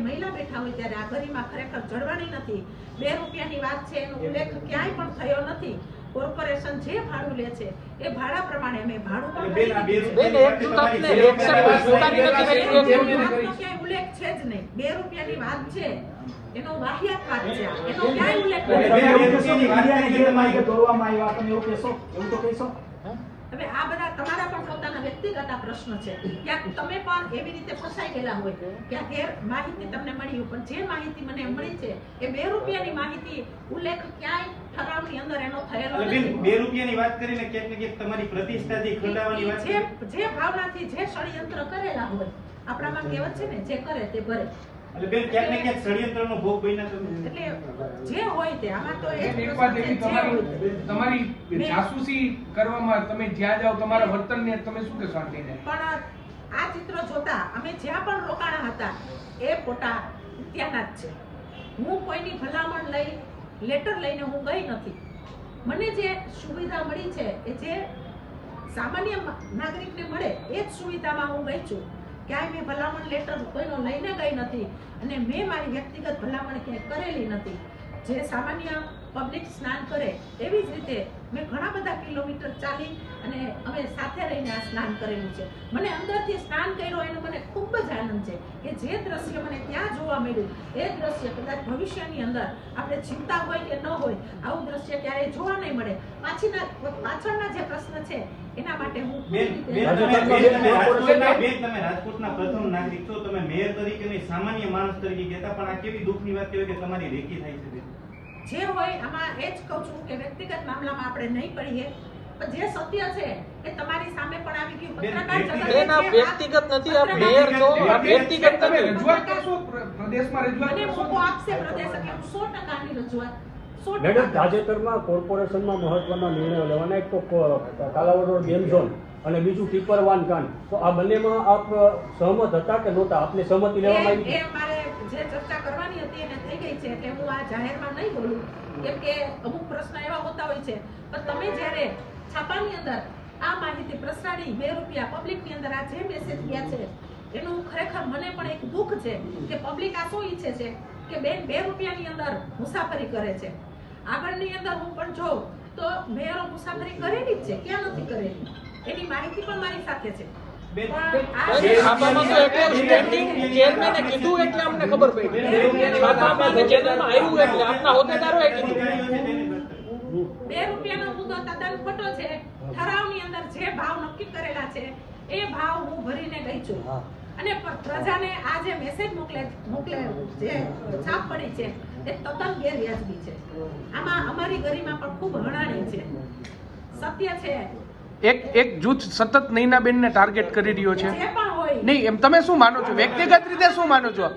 મહિલા બેઠા હોય ત્યારે આ ગરિમા ખરેખર જળવાણી નથી બે રૂપિયાની વાત છે એનો ઉલ્લેખ ક્યાંય પણ થયો નથી કોર્પોરેશન જે ભાડું લે છે એ ભાડા પ્રમાણે અમે ભાડું પણ ઉલ્લેખ છે જ નહીં બે રૂપિયાની વાત છે એનો વાહિયાત વાત છે એનો ક્યાંય ઉલ્લેખ નથી હવે આ બધા તમારા પણ પોતાના વ્યક્તિગત પ્રશ્ન છે. ક્યાંક તમે પણ એવી રીતે ફસાઈ ગયેલા હોય ક્યાંક એ માહિતી તમને મળી પણ જે માહિતી મને મળી છે એ બે રૂપિયાની માહિતી ઉલ્લેખ ક્યાંય ઠરાવની અંદર એનો થયેલો નથી. બે રૂપિયાની વાત કરીને ક્યાંક ને ક્યાંક તમારી પ્રતિષ્ઠાથી ખંડાવાની વાત જે. જે ભાવનાથી જે ષડયંત્ર કરેલા હોય આપણામાં કહેવત છે ને જે કરે તે ભરે. એટલે બેન ક્યાંક ને ક્યાંક ષડયંત્રનો ભોગ બન્યા તમે. એટલે જે હોય તે આમાં તો એક એક વાત એવી. તમારી તમારી જાસૂસી કરવામાં તમે જ્યાં જાવ તમારા વર્તનને તમે શું કહેશો આંટીને? પણ આ ચિત્ર જોતા અમે જ્યાં પણ રોકાણા હતા એ ફોટા ત્યાંના જ છે. હું કોઈની ભલામણ લઈ લેટર લઈને હું ગઈ નથી. મને જે સુવિધા મળી છે એ જે સામાન્ય નાગરિકને મળે એ જ સુવિધામાં હું ગઈ છું. ક્યાંય મેં ભલામણ લેટર કોઈનો લઈને ગઈ નથી. અને મેં મારી વ્યક્તિગત ભલામણ ક્યાંય કરેલી નથી. જે સામાન્ય પબ્લિક સ્નાન કરે એવી જ રીતે મેં ઘણા બધા કિલોમીટર ચાલી અને અમે સાથે રહીને આ સ્નાન કરેલું છે. મને અંદરથી સ્નાન કર્યો એનો મને ખૂબ જ આનંદ છે કે જે દ્રશ્ય મને ત્યાં જોવા મળ્યું એ દ્રશ્ય કદાચ ભવિષ્યની અંદર આપણે ચિંતા હોય કે ન હોય આવું દ્રશ્ય ક્યારેય જોવા નહીં મળે. પાછીના પાછળના જે પ્રશ્ન છે એના માટે હું તમે રાજકોટના પ્રથમ નાગરિક છો તમે મેયર તરીકે સામાન્ય માણસ તરીકે કહેતા પણ આ કેવી દુઃખની વાત કહેવાય કે તમારી રેકી થાય છે જે હોય આમાં એ જ કહું છું કે વ્યક્તિગત મામલામાં આપણે નહીં પડીએ. પણ જે સત્ય છે એ તમારી સામે પણ આવી ગયું. પત્રકાર જગત આ વ્યક્તિગત નથી, આ મેયર આ વ્યક્તિગત તમે નથી. રજૂઆત કરશો? પ્રદેશમાં રજૂઆત મને મોકો આપશે પ્રદેશ એટલે હું 100% ની રજૂઆત મેડમ તાજેતરમાં કોર્પોરેશનમાં મહત્વના નિર્ણયો લેવાના. એક તો કાલાવડ રોડ ગેમ ઝોન અને બીજું ટીપરવાન કાન તો આ બંનેમાં આપ સહમત હતા કે નહોતા? આપને સહમતિ લેવામાં આવી? જે ચર્ચા કરવાની હતી એને થઈ ગઈ છે એટલે હું આ જાહેરમાં નહીં બોલું. કેમ કે અમુક પ્રશ્ન એવા હોતા હોય છે. પણ તમે જ્યારે છાપાની અંદર આ માહિતી પ્રસારી બે રૂપિયા પબ્લિકની અંદર આ જે મેસેજ ગયા છે, એનું ખરેખર મને પણ એક દુઃખ છે કે પબ્લિક આ શું ઈચ્છે છે કે બેન બે રૂપિયાની અંદર મુસાફરી કરે છે. આગળની અંદર હું પણ જોઉં તો મેયરો મુસાફરી કરેલી જ છે, ક્યાં નથી કરેલી? એની માહિતી પણ મારી સાથે છે. છાપામાં તો એકલો સ્ટેન્ડિંગ ચેરમેને કીધું એટલે અમને ખબર પડી. છાપામાં કે ચેનલમાં આવ્યું એટલે આપના હોદ્દેદારોએ કીધું. બે રૂપિયાનો મુદ્દો તદ્દન ખોટો છે. ઠરાવની અંદર જે ભાવ નક્કી કરેલા છે એ ભાવ હું ભરીને ગઈ છું. અને પ્રજાને આ જે મેસેજ મોકલે મોકલે જે છાપ પડી છે એ તદ્દન ગેરવ્યાજબી છે. આમાં અમારી ગરિમા પણ ખૂબ હણાણી છે. સત્ય છે એક એક જૂથ સતત નૈનાબેનને ટાર્ગેટ કરી રહ્યો છે. નહીં એમ તમે શું માનો છો? વ્યક્તિગત રીતે શું માનો છો?